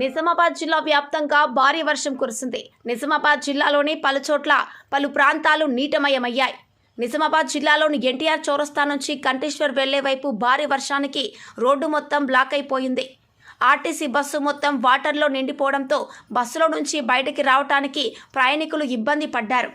నిజామాబాద్ జిల్లా వ్యాప్తంగా భారీ వర్షం కురిసింది. నిజామాబాద్ జిల్లాలోని పలు చోట్ల పలు ప్రాంతాలు నీటమయమయ్యాయి. నిజామాబాద్ జిల్లాలోని ఎన్టీఆర్ చౌరస్తా నుంచి కంటేశ్వర్ వెళ్ళే వైపు భారీ వర్షానికి రోడ్డు మొత్తం బ్లాక్ అయిపోయింది. ఆర్టీసీ బస్సు మొత్తం వాటర్లో నిండిపోవడంతో బస్సులో నుంచి బయటికి రావటానికి ప్రయాణికులు ఇబ్బంది పడ్డారు.